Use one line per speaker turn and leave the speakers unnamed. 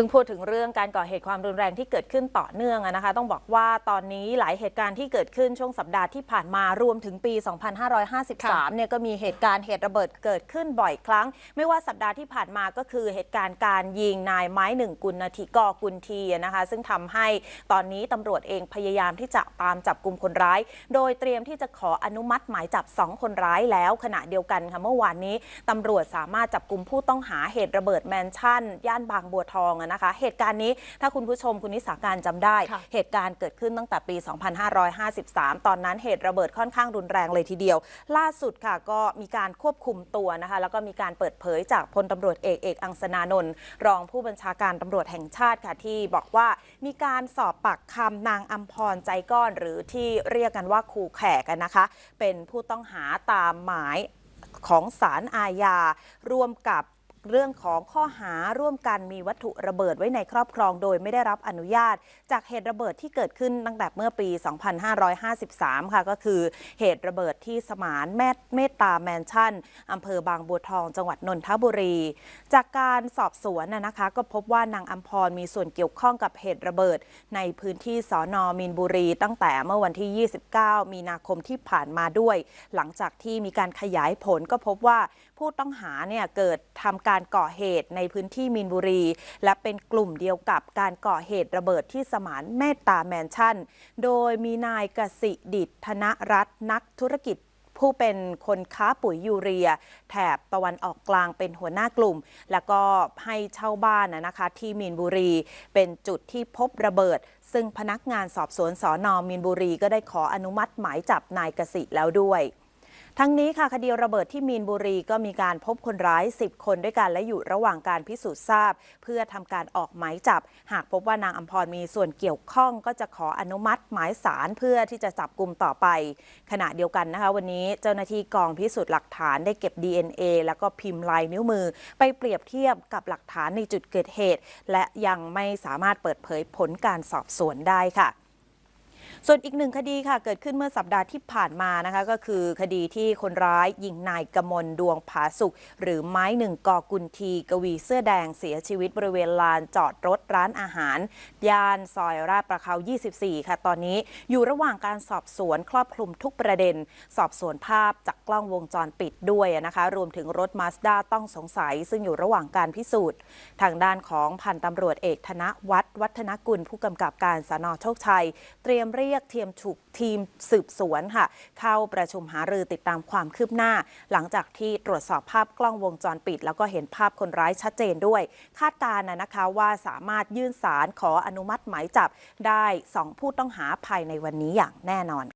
ซึ่งพูดถึงเรื่องการก่อเหตุความรุนแรงที่เกิดขึ้นต่อเนื่องนะคะ ต้องบอกว่าตอนนี้หลายเหตุการณ์ที่เกิดขึ้นช่วงสัปดาห์ที่ผ่านมารวมถึงปี 2553 เนี่ยก็มีเหตุการณ์เหตุระเบิดเกิดขึ้นบ่อยครั้ง ไม่ว่าสัปดาห์ที่ผ่านมาก็คือเหตุการณ์การยิงนายไม้หนึ่งกุลนาทีกอกุลทีนะคะ ซึ่งทำให้ตอนนี้ตำรวจเองพยายามที่จะตามจับกลุ่มคนร้าย โดยเตรียมที่จะขออนุมัติหมายจับ 2 คนร้ายแล้วขณะเดียวกันค่ะเมื่อวานนี้ตำรวจสามารถจับกลุ่มผู้ต้องหาเหตุระเบิดแมนชั่น ย่านบางบัวทองนะคะ เหตุการณ์นี้ถ้าคุณผู้ชมคุณนิสาการจำได้
ค่ะ
เหตุการณ์เกิดขึ้นตั้งแต่ปี 2553 ตอนนั้นเหตุระเบิดค่อนข้างรุนแรงเลยทีเดียว ล่าสุดค่ะก็มีการควบคุมตัวนะคะ แล้วก็มีการเปิดเผยจากพลตำรวจเอกเอกอังสนานนท์รองผู้บัญชาการตำรวจแห่งชาติค่ะที่บอกว่ามีการสอบปากคำนางอัมพรใจก้อนหรือที่เรียกกันว่าครูแขกกันนะคะ เป็นผู้ต้องหาตามหมายของศาลอาญาร่วมกับ เรื่องของข้อหาร่วมกันมีวัตถุระเบิดไว้ในครอบครองโดยไม่ได้รับอนุญาต จากเหตุระเบิดที่เกิดขึ้นตั้งแต่เมื่อปี 2553 ค่ะ ก็คือเหตุระเบิดที่สมานแม่เมตตาแมนชั่นอำเภอบางบัวทองจังหวัดนนทบุรี จากการสอบสวนนะนะคะ ก็พบว่านางอัมพรมีส่วนเกี่ยวข้องกับเหตุระเบิด ในพื้นที่สอนอมีนบุรี ตั้งแต่เมื่อวันที่ 29 มีนาคมที่ผ่านมาด้วย หลังจากที่มีการขยายผลก็พบว่าผู้ต้องหาเนี่ยเกิดทำการก่อเหตุในพื้นที่มีนบุรี และเป็นกลุ่มเดียวกับการก่อเหตุระเบิดที่สมานเมตตาแมนชั่น โดยมีนายกสิดิษฐ์ธนรัตน์นักธุรกิจผู้เป็นคนค้าปุ๋ยยูเรีย แถบตะวันออกกลางเป็นหัวหน้ากลุ่ม แล้วก็ให้เช่าบ้านนะนะคะที่มีนบุรี เป็นจุดที่พบระเบิด ซึ่งพนักงานสอบสวนสอนอมีนบุรีก็ได้ขออนุมัติหมายจับนายกสิแล้วด้วย ทั้งนี้ค่ะคดีระเบิดที่มีนบุรีก็มีการพบคนร้าย 10 คนด้วยกันและอยู่ระหว่างการพิสูจน์ทราบ เพื่อทำการออกหมายจับ หากพบว่านางอัมพรมีส่วนเกี่ยวข้องก็จะขออนุมัติหมายสารเพื่อที่จะจับกลุ่มต่อไป ขณะเดียวกันนะคะ วันนี้เจ้าหน้าที่กองพิสูจน์หลักฐานได้เก็บ DNA แล้วก็พิมพ์ลายนิ้วมือ ไปเปรียบเทียบกับหลักฐานในจุดเกิดเหตุ และยังไม่สามารถเปิดเผยผลการสอบสวนได้ค่ะ ส่วนอีกหนึ่งคดีค่ะเกิดขึ้นเมื่อสัปดาห์ที่ผ่านมานะคะก็คือคดีที่คนร้ายยิงนายกมลดวงผาสุขหรือไม้หนึ่งกอกุลทีกวีเสื้อแดงเสียชีวิตบริเวณลานจอดรถร้านอาหารย่านซอยราชประเขา 24 ค่ะ ตอนนี้อยู่ระหว่างการสอบสวนครอบคลุมทุกประเด็น สอบสวนภาพจากกล้องวงจรปิดด้วยนะคะ รวมถึงรถมาสด้าต้องสงสัย ซึ่งอยู่ระหว่างการพิสูจน์ ทางด้านของพันตำรวจเอกธนวัฒน์วัฒนกุลผู้กำกับการสนโชคชัย เตรียมเรียกทีมถูกทีมสืบสวนค่ะ เข้าประชุมหารือติดตามความคืบหน้า หลังจากที่ตรวจสอบภาพกล้องวงจรปิด แล้วก็เห็นภาพคนร้ายชัดเจนด้วย คาดการณ์นะนะคะว่าสามารถยื่นสารขออนุมัติหมายจับได้ 2 ผู้ต้องหาภายในวันนี้อย่างแน่นอน